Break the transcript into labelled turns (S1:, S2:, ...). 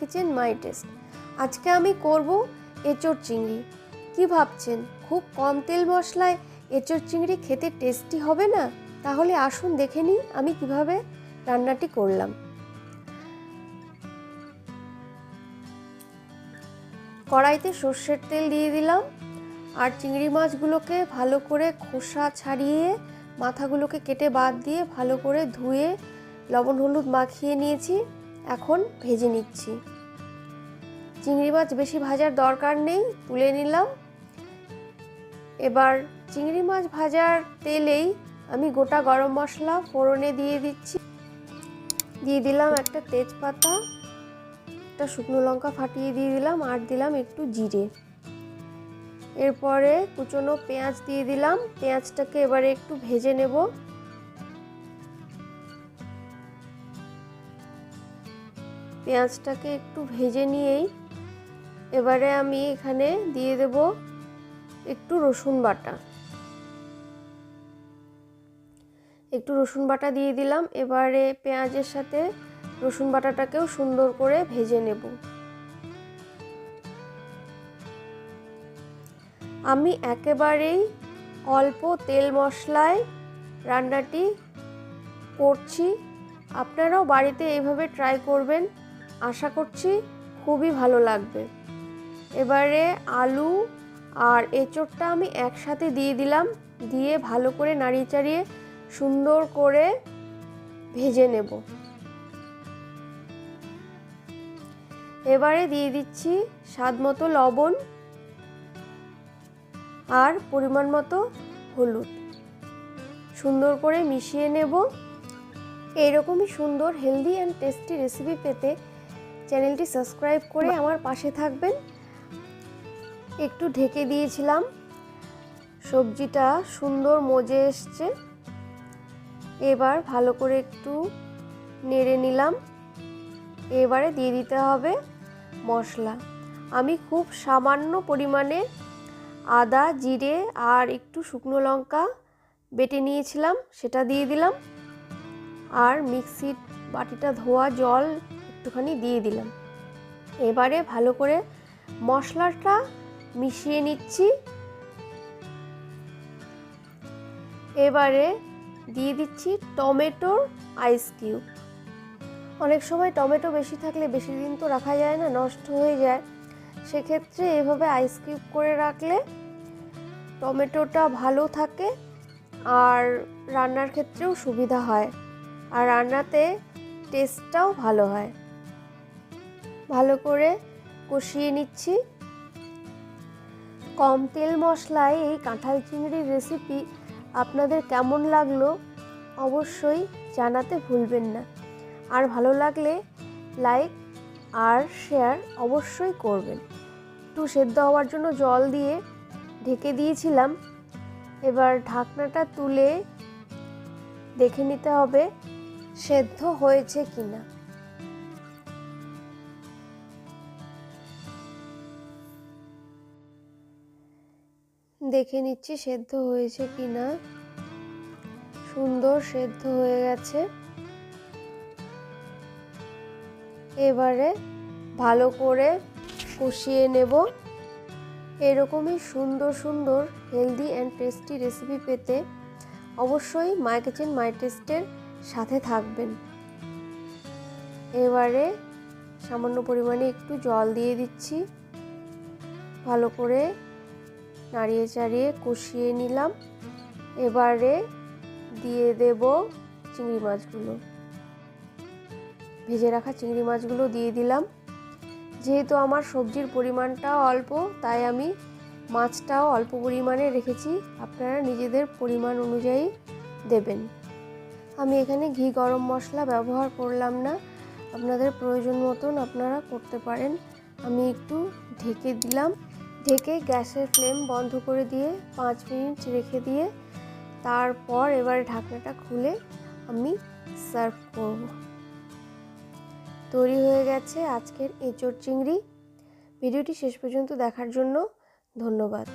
S1: Kitchen মাই test. আজকে আমি করব এঁচড় চিংড়ি। কি ভাবছেন? খুব কম তেল মশলায় এঁচড় চিংড়ি খেতে টেস্টি হবে না? তাহলে আসুন দেখে নিই আমি কীভাবে রান্নাটি করলাম। কড়াইতে সর্ষের তেল দিয়ে দিলাম আর চিংড়ি মাছগুলোকে ভালো করে খোসা ছাড়িয়ে মাথাগুলোকে কেটে বাদ দিয়ে ভালো করে ধুয়ে লবণ হলুদ মাখিয়ে নিয়েছি। এখন ভেজে নিচ্ছি। চিংড়ি মাছ বেশি ভাজার দরকার নেই, তুলে নিলাম। এবার চিংড়ি মাছ ভাজার তেলেই আমি গোটা গরম মশলা ফোড়নে দিয়ে দিচ্ছি। দিয়ে দিলাম একটা তেজপাতা, একটা শুকনো লঙ্কা ফাটিয়ে দিয়ে দিলাম আর দিলাম একটু জিরে। এরপরে কুচনো পেঁয়াজ দিয়ে দিলাম, পেঁয়াজটাকে এবারে একটু ভেজে নেব। পেঁয়াজটাকে একটু ভেজে নিয়েই এবারে আমি এখানে দিয়ে দেব একটু রসুন বাটা। একটু রসুন বাটা দিয়ে দিলাম, এবারে পেঁয়াজের সাথে রসুন বাটাটাকেও সুন্দর করে ভেজে নেব। আমি একেবারেই অল্প তেল মশলায় রান্নাটি করছি। আপনারাও বাড়িতে এইভাবে ট্রাই করবেন। আশা করছি খুবই ভালো লাগবে। এবারে আলু আর এঁচোড়টা আমি একসাথে দিয়ে দিলাম, দিয়ে ভালো করে নাড়িয়ে চাড়িয়ে সুন্দর করে ভেজে নেব। এবারে দিয়ে দিচ্ছি স্বাদ মতো লবণ আর পরিমাণ মতো হলুদ। সুন্দর করে মিশিয়ে নেব। এইরকমই সুন্দর, হেলদি অ্যান্ড টেস্টি রেসিপি পেতে চ্যানেলটি সাবস্ক্রাইব করে আমার পাশে থাকবেন। একটু ঢেকে দিয়েছিলাম। সবজিটা সুন্দর মজে এসছে। এবার ভালো করে একটু নেড়ে নিলাম। এবারে দিয়ে দিতে হবে মশলা। আমি খুব সামান্য পরিমাণে আদা জিরে আর একটু শুকনো লঙ্কা বেটে নিয়েছিলাম সেটা দিয়ে দিলাম। আর মিক্সির বাটিটা ধোয়া জল একটুখানি দিয়ে দিলাম। এবারে ভালো করে মশলাটা মিশিয়ে নিচ্ছি। এবারে দিয়ে দিচ্ছি টমেটোর আইস কিউব। অনেক সময় টমেটো বেশি থাকলে বেশি দিন তো রাখা যায় না, নষ্ট হয়ে যায়। সেক্ষেত্রে এভাবে আইস কিউব করে রাখলে টমেটোটা ভালো থাকে আর রান্নার ক্ষেত্রেও সুবিধা হয়। আর রান্নাতে টেস্টটাও ভালো হয়। ভালো করে কষিয়ে নিচ্ছি। কম তেল মশলায় এই কাঁঠাল চিংড়ির রেসিপি আপনাদের কেমন লাগল অবশ্যই জানাতে ভুলবেন না। আর ভালো লাগলে লাইক আর শেয়ার অবশ্যই করবেন। একটু সেদ্ধ হওয়ার জন্য জল দিয়ে ঢেকে দিয়েছিলাম। এবার ঢাকনাটা তুলে দেখে নিতে হবে সেদ্ধ হয়েছে কিনা। দেখে নিচ্ছি সেদ্ধ হয়েছে কি না সুন্দর সেদ্ধ হয়ে গেছে। এবারে ভালো করে কষিয়ে নেব। এরকমই সুন্দর সুন্দর হেলদি অ্যান্ড টেস্টি রেসিপি পেতে অবশ্যই মাই কিচেন মাই টেস্টের সাথে থাকবেন। এবারে সামান্য পরিমাণে একটু জল দিয়ে দিচ্ছি। ভালো করে নাড়িয়ে চাড়িয়ে কষিয়ে নিলাম। এবারে দিয়ে দেব চিংড়ি মাছগুলো। ভেজে রাখা চিংড়ি মাছগুলো দিয়ে দিলাম। যেহেতু আমার সবজির পরিমাণটা অল্প, তাই আমি মাছটাও অল্প পরিমাণে রেখেছি। আপনারা নিজেদের পরিমাণ অনুযায়ী দেবেন। আমি এখানে ঘি গরম মশলা ব্যবহার করলাম না। আপনাদের প্রয়োজন মতন আপনারা করতে পারেন। আমি একটু ঢেকে দিলাম। ঢেকে গ্যাসের ফ্লেম বন্ধ করে দিয়ে পাঁচ মিনিট রেখে দিয়ে তারপর এবার ঢাকনাটা খুলে আমি সার্ভ করব। তৈরি হয়ে গেছে আজকের এঁচড় চিংড়ি। ভিডিওটি শেষ পর্যন্ত দেখার জন্য ধন্যবাদ।